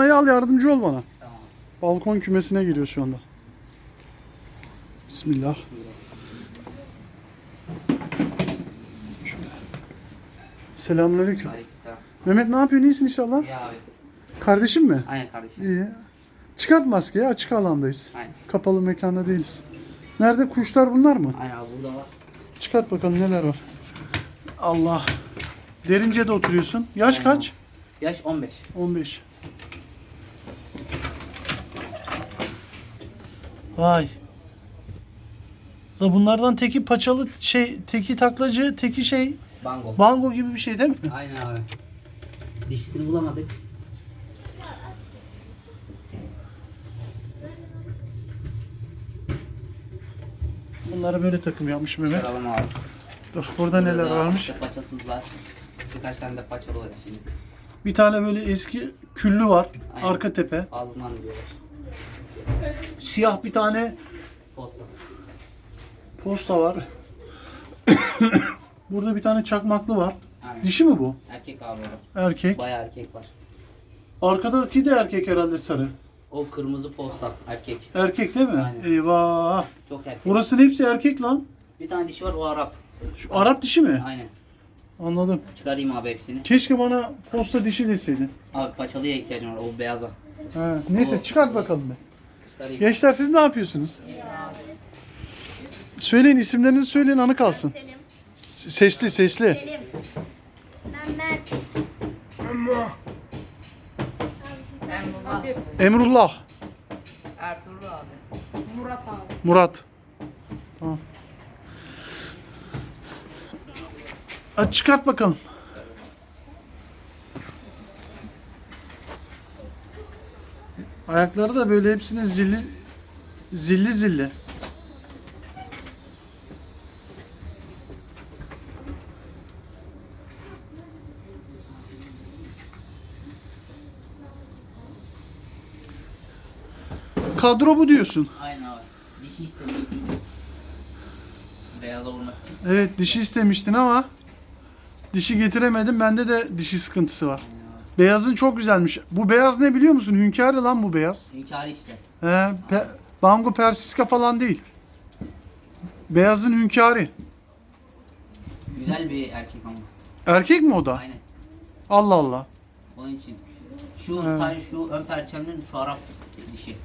Al yardımcı ol bana. Tamam. Balkon kümesine giriyor şu anda. Bismillah. Şöyle. Selamünaleyküm. Aleykümselam. Mehmet ne yapıyorsun? İyisin inşallah. Ya abi. Kardeşim mi? Aynen kardeşim. İyi. Çıkart maskeyi. Açık alandayız. Aynen. Kapalı mekanda değiliz. Nerede? Kuşlar bunlar mı? Aynen abi burada var. Çıkart bakalım neler var. Allah. Derince de oturuyorsun. Yaş Aynen. kaç? Yaş 15. 15. Vay. La bunlardan teki paçalı şey, teki taklacı, teki şey, Bango. bango gibi bir şey değil mi? Aynen abi. Dişisini bulamadık. Bunlara böyle takım yapmış Mehmet. Çıkaralım abi. Dur burada neler Burada varmış. işte paçasızlar. Birkaç tane de paçalı var şimdi. Bir tane böyle eski küllü var. Aynen. Arka tepe. Azman diyorlar. Siyah bir tane Posta. posta var. burada bir tane çakmaklı var. Aynen. Dişi mi bu? Erkek abi. Erkek. Bayağı erkek var. Arkadaki de erkek herhalde sarı. O kırmızı posta erkek. Erkek değil mi? Aynen. Eyvah. Çok erkek. Burasının hepsi erkek lan. Bir tane dişi var o Arap. Şu Arap dişi mi? Aynen. Anladım. Çıkarayım abi hepsini. Keşke bana posta dişi deseydin. Abi paçalıya ihtiyacım var o beyaza. Ha, neyse O- çıkart bakalım be. Gençler siz ne yapıyorsunuz? Söyleyin isimlerinizi söyleyin anı kalsın. Selim. Sesli sesli. Selim. Mehmet. Emrullah. Emrullah. Ertuğrul abi. Murat abi. Murat. Tamam. Hadi çıkart bakalım. Ayakları da böyle hepsinin zilli zilli zilli. Kadro bu diyorsun. Aynen abi. Dişi istemiştim. Beyaza vurmak için. Evet dişi istemiştin ama dişi getiremedim. Bende de dişi sıkıntısı var. Beyazın çok güzelmiş. Bu beyaz ne biliyor musun? Hünkârı lan bu beyaz. Hünkârı işte. He, pe- Bango Persiska falan değil. Beyazın hünkârı. Güzel bir erkek ama. Erkek mi o da? Aynen. Allah Allah. Onun için. Şu Evet. sadece şu ön perçeminin şu Arap dişi.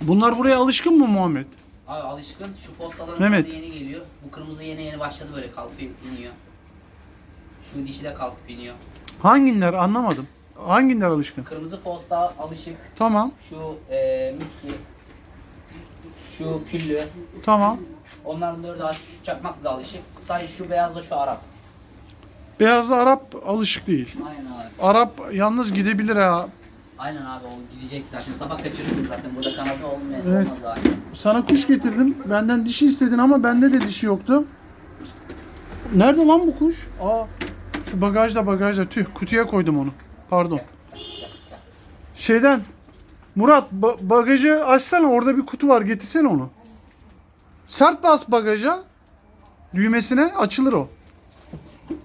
Bunlar buraya alışkın mı Muhammed? Abi alışkın. Şu postaların Mehmet. yeni geliyor. Bu kırmızı yeni yeni başladı böyle kalkıp iniyor. Şu dişi de kalkıp iniyor. Hanginler anlamadım. Hanginler alışkın? Kırmızı posta alışık. Tamam. Şu eee miski. Şu küllü. Tamam. Onların dördü aşık. Şu çakmak da alışık. Sadece şu beyazla şu Arap. Beyazlı Arap alışık değil. Aynen abi. Arap yalnız gidebilir ha. Aynen abi o gidecek zaten. Sabah kaçırdık zaten. Burada kanadı olmayan Evet. olmaz. Sana kuş getirdim. Benden dişi istedin ama bende de dişi yoktu. Nerede lan bu kuş? Aa, şu bagajda bagajda. Tüh kutuya koydum onu. Pardon. Şeyden. Murat ba- bagajı açsana orada bir kutu var getirsene onu. Sert bas bagaja. Düğmesine açılır o.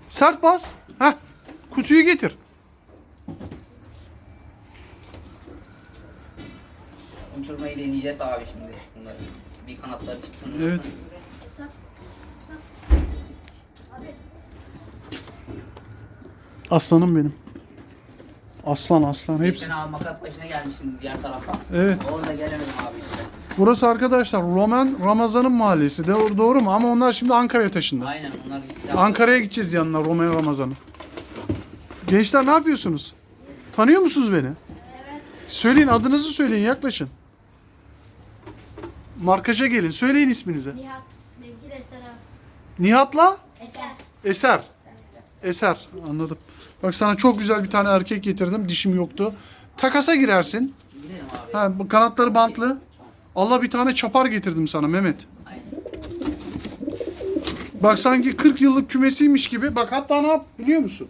Sert bas. Heh. Kutuyu getir. Uçurmayı deneyeceğiz abi şimdi bunları. Bir kanatları çıksın. Evet. Aslanım benim. Aslan aslan hepsi. Geçen abi makas başına gelmiştin diğer tarafa. Evet. Orada gelemedim abi işte. Burası arkadaşlar Roman Ramazan'ın mahallesi. Doğru, doğru mu? Ama onlar şimdi Ankara'ya taşındı. Aynen onlar gitti. Ankara'ya gideceğiz yanına Roman Ramazan'ın. Gençler ne yapıyorsunuz? Tanıyor musunuz beni? Söyleyin adınızı söyleyin yaklaşın. Markaja gelin. Söyleyin isminizi. Nihat. Eser abi. Nihat'la Eser. Eser. Eser. Anladım. Bak sana çok güzel bir tane erkek getirdim. Dişim yoktu. Takasa girersin. Ha, bu kanatları bantlı. Allah bir tane çapar getirdim sana Mehmet. Bak sanki 40 yıllık kümesiymiş gibi. Bak hatta ne yap biliyor musun?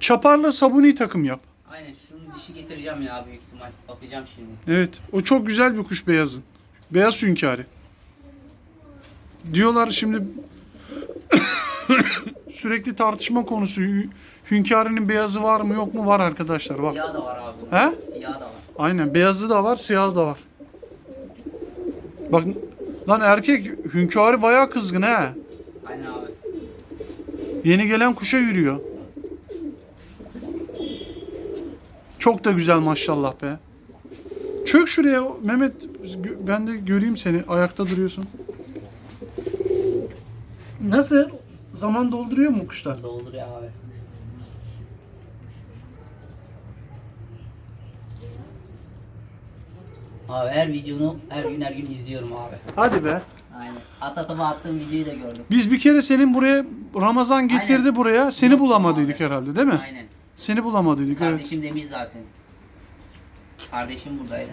Çaparla sabuni takım yap. Aynen şunun dişi getireceğim ya büyük ihtimal. Bakacağım şimdi. Evet. O çok güzel bir kuş beyazın. Beyaz hünkârı. Diyorlar şimdi sürekli tartışma konusu. Hü- Hünkârının beyazı var mı yok mu var arkadaşlar bak. Siyah da var abi. He? Siyah da var. Aynen beyazı da var siyahı da var. Bak lan erkek hünkârı bayağı kızgın he. Aynen abi. Yeni gelen kuşa yürüyor. Çok da güzel maşallah be. Çök şuraya Mehmet ben de göreyim seni ayakta duruyorsun. Nasıl? Zaman dolduruyor mu kuşlar? Dolduruyor abi. Abi her videonu her gün her gün izliyorum abi. Hadi be. Aynen. Hatta sabah attığım videoyu da gördüm. Biz bir kere senin buraya Ramazan getirdi Aynen. buraya. Seni Yok, bulamadıydık abi. herhalde değil mi? Aynen. Seni bulamadıydık evet. Kardeşim demiş zaten. Kardeşim buradaydı.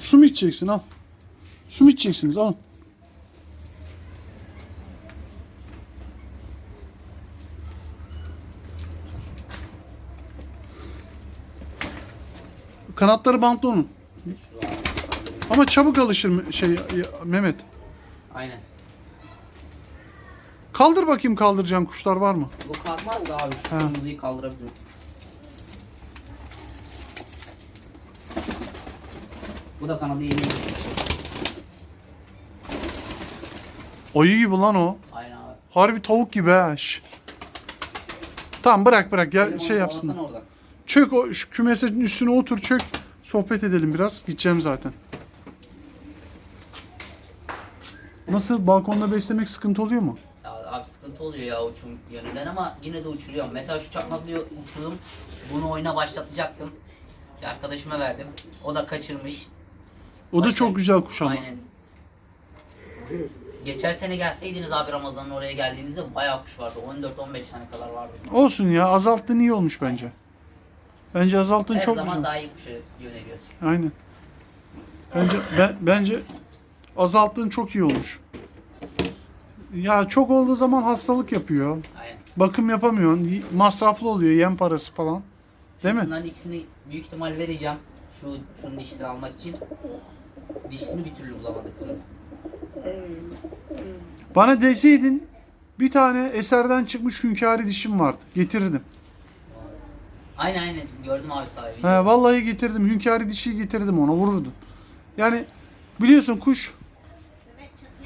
Su mu içeceksin al. Su mu içeceksiniz al. Kanatları bantlı onun. Ama çabuk alışır mı- şey ya- Mehmet. Aynen. Kaldır bakayım kaldıracağın kuşlar var mı? Bu kalkmaz da abi şu Ha. kırmızıyı kaldırabilirim. Bu da kanadı yeni. Ayı gibi lan o. Aynen abi. Harbi tavuk gibi ha. Şş. Tamam bırak bırak Benim şey onu yapsın. bağlasana oradan. Çök o şu kümesin üstüne otur çök. Sohbet edelim biraz. Gideceğim zaten. Nasıl balkonda beslemek sıkıntı oluyor mu? Ya abi sıkıntı oluyor ya uçum yönünden ama yine de uçuruyorum. Mesela şu çakmaklığı uçurdum. Bunu oyuna başlatacaktım. Bir arkadaşıma verdim. O da kaçırmış. O da Aynen. çok güzel kuş ama. Aynen. Geçen sene gelseydiniz abi Ramazan'ın oraya geldiğinizde bayağı kuş vardı. 14-15 tane kadar vardı. Olsun ya azalttığın iyi olmuş bence. Bence azalttığın Her çok zaman güzel. daha iyi kuşa yöneliyorsun. Aynen. Bence ben, bence azalttığın çok iyi olmuş. Ya çok olduğu zaman hastalık yapıyor. Aynen. Bakım yapamıyorsun. Masraflı oluyor yem parası falan. Değil mi? Bunların ikisini büyük ihtimal vereceğim. Şu şunun dişini almak için. Dişini bir türlü bulamadık bunun. Bana deseydin bir tane eserden çıkmış hünkâri dişim vardı. Getirdim. Aynen aynen gördüm abi sahibi. He, vallahi getirdim. Hünkâri dişiyi getirdim ona vururdum. Yani biliyorsun kuş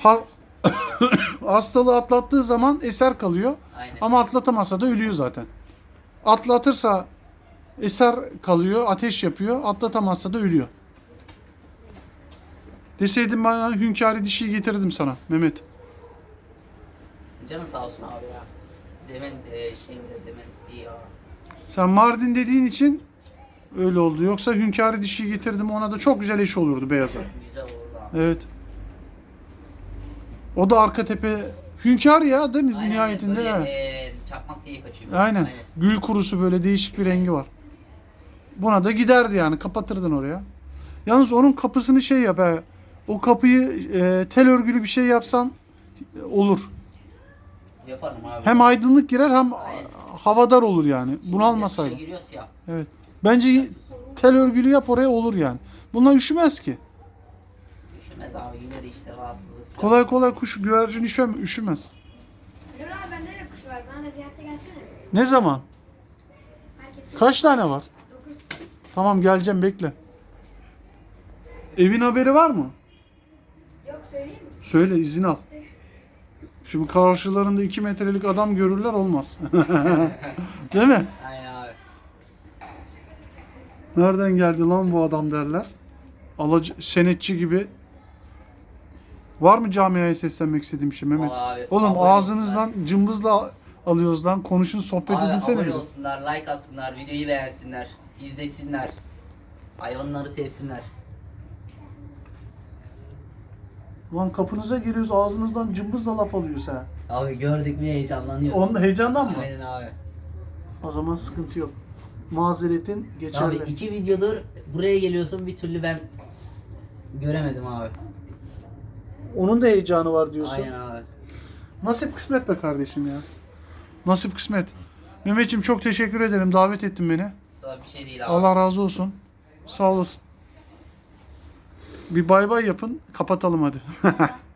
ha- hastalığı atlattığı zaman eser kalıyor. Aynen. Ama atlatamazsa da ölüyor zaten. Atlatırsa eser kalıyor, ateş yapıyor. Atlatamazsa da ölüyor. Deseydin bana hünkâri dişiyi getirdim sana Mehmet. Canın sağ olsun abi ya. Demen e, şey bile demen iyi ya. Sen Mardin dediğin için öyle oldu. Yoksa hünkâri dişiyi getirdim ona da çok güzel eş olurdu beyaza. Güzel oldu abi. Evet. O da arka tepe hünkâr ya değil mi Aynen, nihayetinde? Böyle, evet. e, çakmak diye kaçıyor. böyle. Aynen. Gül kurusu böyle değişik bir rengi var. Buna da giderdi yani kapatırdın oraya. Yalnız onun kapısını şey yap he. O kapıyı e, tel örgülü bir şey yapsan e, olur. Yaparım abi. Hem aydınlık girer hem Aynen. Havadar olur yani. Bunu Şimdi almasaydı. dışa giriyor siyah. Evet. Bence tel örgülü yap oraya olur yani. Bunlar üşümez ki. Üşümez abi yine de işte rahatsızlık. Kolay kolay kuş güvercin üşüm, üşümez. Dur abi bende de kuş var. Bana ziyarete gelsene. Ne zaman? Kaç tane var? 9. Tamam geleceğim bekle. Evin haberi var mı? Yok söyleyeyim mi? Söyle izin al. Şimdi karşılarında 2 metrelik adam görürler olmaz. Değil mi? Aynen abi. Nereden geldi lan bu adam derler. Alacı, senetçi gibi. Var mı camiaya seslenmek istediğim şey Mehmet? Vallahi abi, Oğlum abone ağzınızdan cımbızla alıyoruz lan. Konuşun sohbet Abi edinsene abone biraz. olsunlar, like atsınlar, videoyu beğensinler, izlesinler. Hayvanları sevsinler. Lan kapınıza giriyoruz ağzınızdan cımbızla laf alıyoruz ha. Abi gördük mü heyecanlanıyoruz. Onda heyecandan mı? Aynen abi. O zaman sıkıntı yok. Mazeretin geçerli. Abi iki videodur buraya geliyorsun bir türlü ben göremedim abi. Onun da heyecanı var diyorsun. Aynen abi. Nasip kısmet be kardeşim ya. Nasip kısmet. Mehmetciğim çok teşekkür ederim. Davet ettin beni. Sağ bir şey değil abi. Allah razı olsun. Sağ olasın. Bir bay bay yapın. Kapatalım hadi.